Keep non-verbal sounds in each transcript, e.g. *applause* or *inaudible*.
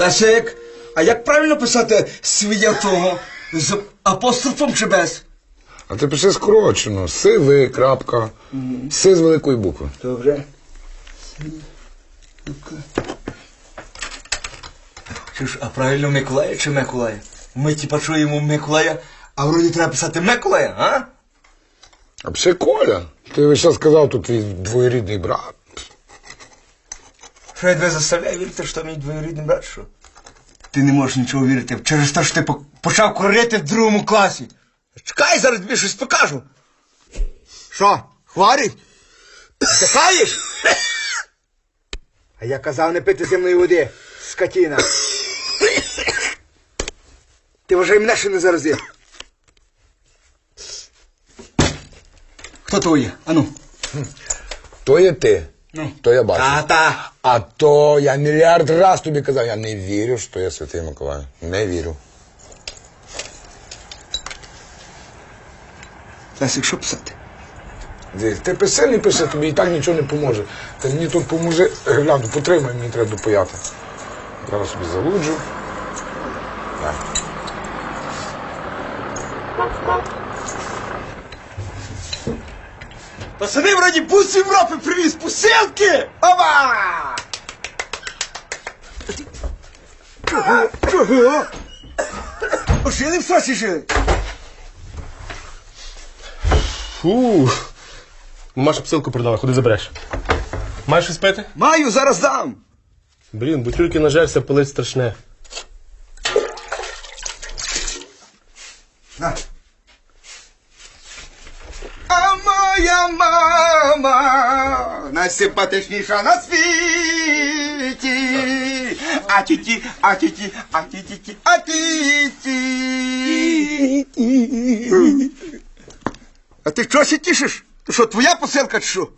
Лесик, а як правильно писати своє того? З апострофом чи без? А ти пиши скорочено. Сиви, крапка. Си з великої букви. Добре. Чи ж, а правильно Миколая чи Миколая? Ми типа чуємо Миколая, а вроді треба писати Миколая, а? А пиши Коля. Ти весь час сказав, тут твій двоєрідний брат. Що я тебе заставляю вірити, що мій двоюрідний брат, що? Ти не можеш нічого вірити через те, що ти почав курити в другому класі. Чекай, зараз тобі щось покажу. Що, хворий? Чекаєш? А я казав не пити земної води, скотіна. Ти вважай мене ще не заразив. Хто то є? Ану. То є ти. Ну. То я бачу. Та-та. А то я мільярд раз тобі казав, я не вірю, що я святий Миколай. Не вірю. Лесик, що писати? Дивись, Ти писи, не пиши, тобі і так нічого не поможе. Ти мені тут поможи, гляну, потримай, мені треба допояти. Зараз собі залуджу. Так. Пацани, вроді бус з Європи привіз посилки! Оба! Чого? Чого? Жили в Сочі жили? Фу. Маша посилку продала, ходи забереш. Маєш щось пити? Маю, зараз дам. Блін, бо тільки нажерся пилить страшне. На. Найсимпатичніша на світі. А тіті, а тіті, а тіті, а тіті. А ти чого ще тішиш? То що, твоя посилка чи що?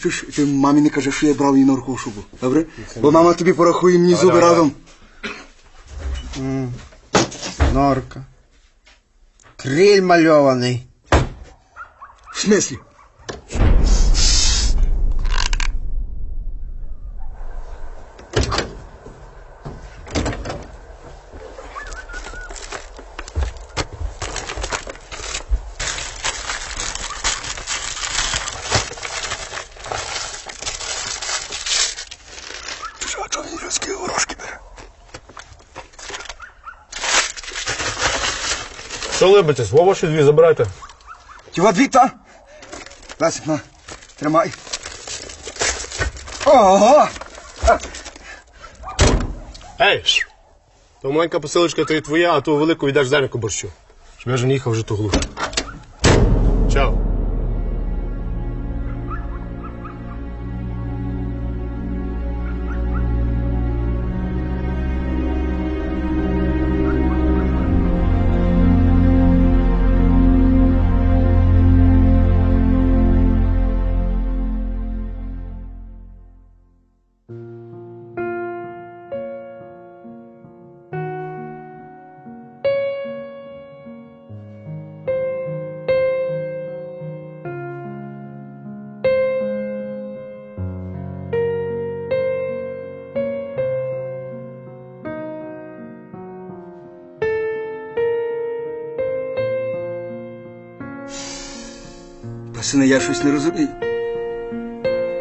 Чуєш, ти мамі не кажи, що я брав її на руку шубу, добре? Бо мама тобі порахує мені зуби разом. Норка. Криль мальований. В смислі? Що либитесь? Вова щось дві забирайте. Тіва дві та? Лесик, на, тримай. Ого! Ей! ш! То маленька посилочка то і твоя, а ту велику віддаш Зенику борщу. Щоб я вже не їхав вже ту глуху. Пасина, я щось не розумію.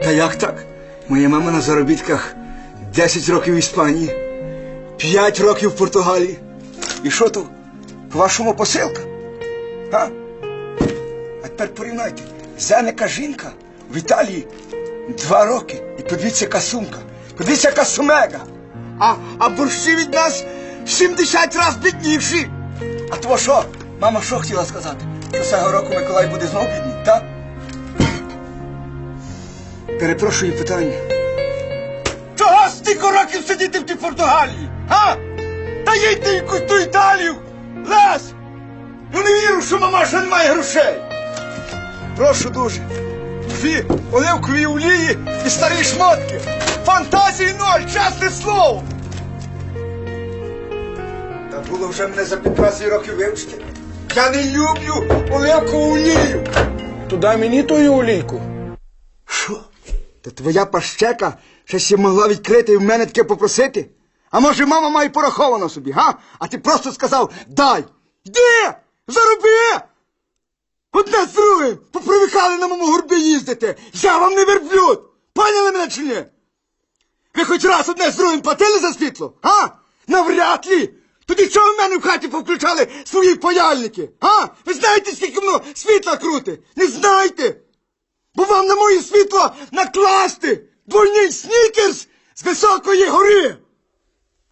Та як так? Моя мама на заробітках 10 років в Іспанії, 5 років в Португалії. І що то? По-вашому посилка? А? А тепер порівняйте. Зенека жінка в Італії 2 роки. І подивіться, яка сумка. Подивіться, яка сумега. А, а борщі від нас 70 разів бідніші. А то що? Мама що хотіла сказати? Що цього року Миколай буде знов бідний, так? Перепрошую питання. Чого стільки років сидіти в тій Португалії? А? Та їдьте якусь ту Італію! Лес! Ну не вірю, що мамаша не має грошей. Прошу дуже. Дві оливкові олії і старі шмотки. Фантазії ноль, чесне слово. Та було вже мене за 15 років вивчити. Я не люблю оливкову олію. То дай мені тою олійку. Та твоя пащека ще ще могла відкрити і в мене таке попросити? А може мама має пораховано собі, га? А ти просто сказав дай. Йди! Зароби! Одне з другим! Попривикали на моєму горбі їздити! Я вам не верблюд! Поняли мене чи ні? Ви хоч раз одне з другим платили за світло? А? Навряд ли! Тоді чого в мене в хаті повключали свої паяльники? А? Ви знаєте, скільки воно світла крути? Не знаєте? Бо вам на моє світло накласти двойний снікерс з високої гори!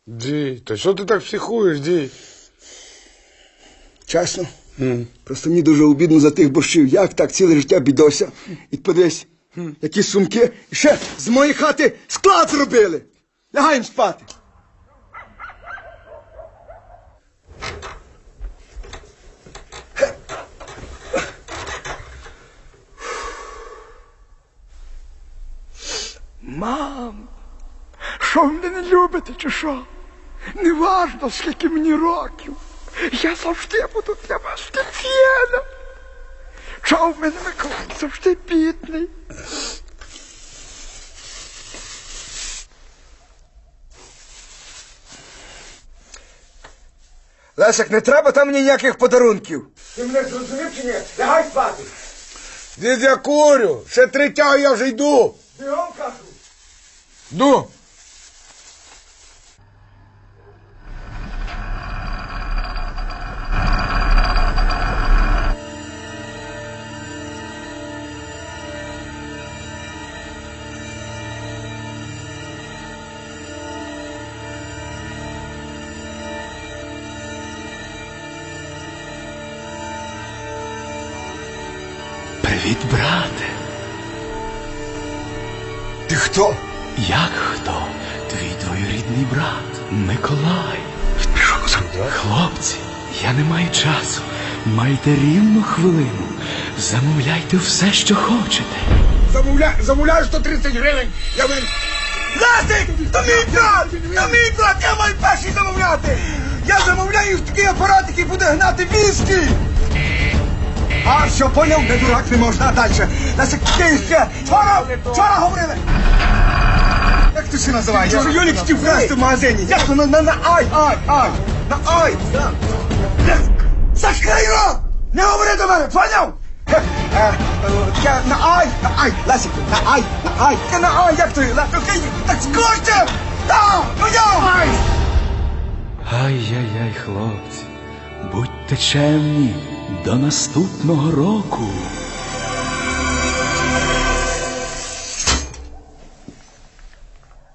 Дій, та що ти так психуєш, дій? Чесно? Просто мені дуже обідно за тих борщів. Як так ціле життя бідося? І подивись, які сумки. І ще з моєї хати склад зробили. Лягаємо спати. Мам, що ви мене не любите, чи що? Неважно, скільки мені років. Я завжди буду для вас спеціально. Чого в мене Миколай завжди бідний? Лесик, не треба там мені ніяких подарунків. Ти мене зрозумів чи ні? Лягай спати. Дід, я курю, ще три тяги, я вже йду. Бігом кажу. Йду. Привіт, брате. Ти хто? Як хто? Твій двоюрідний брат Миколай. Хлопці, я не маю часу. Майте рівно хвилину. Замовляйте все, що хочете. Замовляй, замовляю 130 гривень. Я вин... Лесик, то мій брат! То мій брат, я маю перший замовляти! Я замовляю такий апарат, який буде гнати віскі! А, що поняв, не дурак не можна, далі. Лесик, ти ще! Вчора говорили! Ти ще називаєш? Що Юлік хотів вкрасти в магазині? Як на, на, на ай, ай, ай! На ай! Закрий рот! Не говори до мене, поняв? Е, е, Я на ай, на ай, Лесик, на ай, на ай, я на ай, як ти, Лесик, так скорче! Так, ну я! Ай! Ай-яй-яй, хлопці, будьте чемні до наступного року.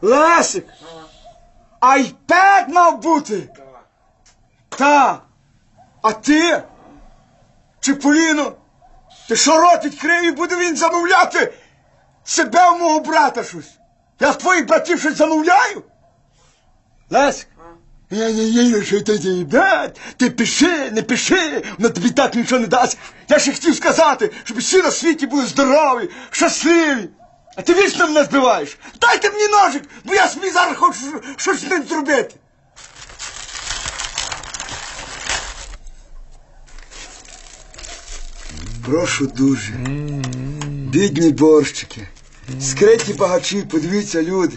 Лесик! Айпед мав бути! Та! А ти? Чиполіно? Ти що рот відкрив і буде він замовляти себе в мого брата щось? Я в твоїх братів щось замовляю? Лесик? Я не вірю, що ти їбать. Ти пиши, не пиши, вона тобі так нічого не дасть. Я ще хотів сказати, щоб всі на світі були здорові, щасливі. А ти вічно мене збиваєш. Дайте мені ножик, бо я собі зараз хочу щось з ним зробити. Прошу дуже. Бідні борщики. Скриті багачі, подивіться, люди.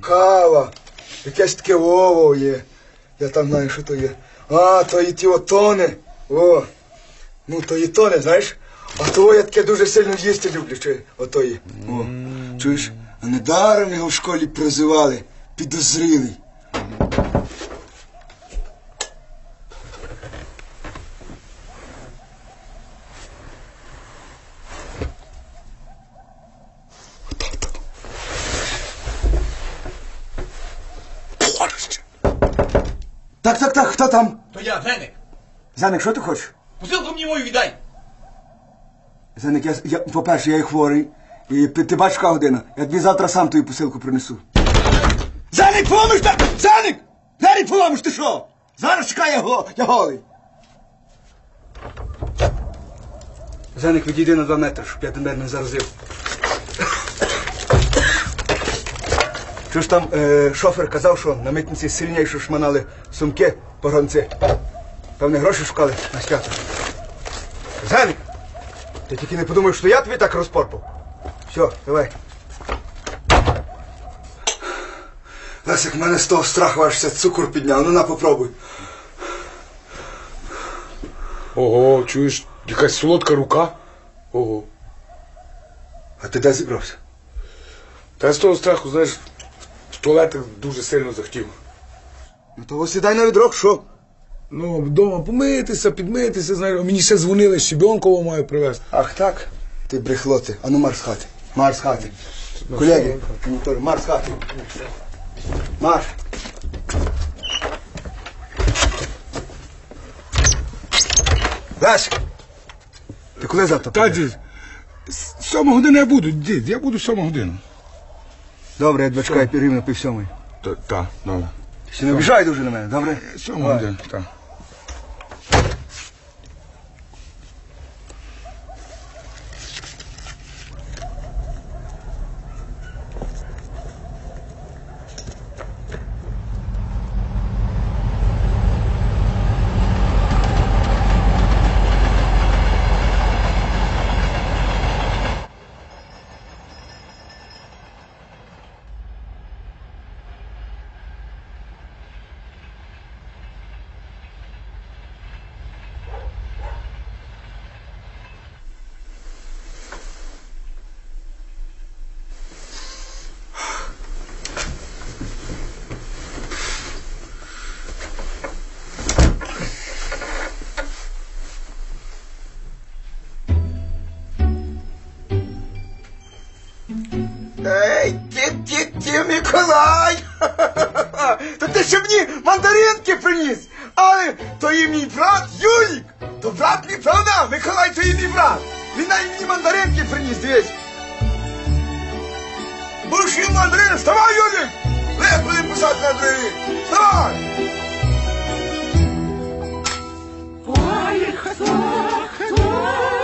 Кава. Якесь таке вово є. Я там знаю, що то є. А, то і ті отони. О. Ну, то і тони, знаєш? А того я таке дуже сильно їсти люблю. Чи, отої. О. Чуєш? А недаром його в школі прозивали. Підозрілий. Так, так, так, хто там? То я, Зеник. Заник, що ти хочеш? Посилку мені мою віддай. Заник, я, я по-перше, я і хворий. І ти, ти бачиш, яка година. Я тобі завтра сам твою посилку принесу. Заник, поламиш та... Заник! Заник, поламиш, ти що? Зараз чекай, я, го... я голий. Заник, відійди на два метри, щоб я тебе не заразив. Що ж там е, шофер казав, що на митниці сильніше шманали сумки погонці. Певне, гроші шукали на свято. Заник! Ти тільки не подумай, що я тобі так розпорпав. Все, давай. Лесик, мене з того страху аж цукор підняв. Ну на попробуй. Ого, чуєш, якась солодка рука. Ого. А ти де зібрався? Та я з того страху, знаєш, в туалетах дуже сильно захотів. Ну то сідай на відрок, що? Ну, вдома помитися, підмитися, знаєш, мені ще дзвонили, щебенкового маю привезти. Ах так? Ти брехло ти. Ану марш з хати. Марш з хати. Колеги, монітори, марш з хати. Марш. Лесь! Ти коли завтра? Та, прийдеш? дід, сьомої години я буду, дід, я буду сьому годину. Добре, я тебе чекаю рівно пів сьомої. Та, та, добре. Ще не обіжай дуже на мене, добре? Сьому Давай. годину, так. діти *laughs* Миколай. То ти ще мені мандаринки приніс. Але то є мій брат Юрік. То брат мій правда, Миколай то є мій брат. Він навіть мені мандаринки приніс, дивись. Бурші мандарин, вставай, Юрік! Лег буде писати на двері. Вставай! Ой, хто, хто?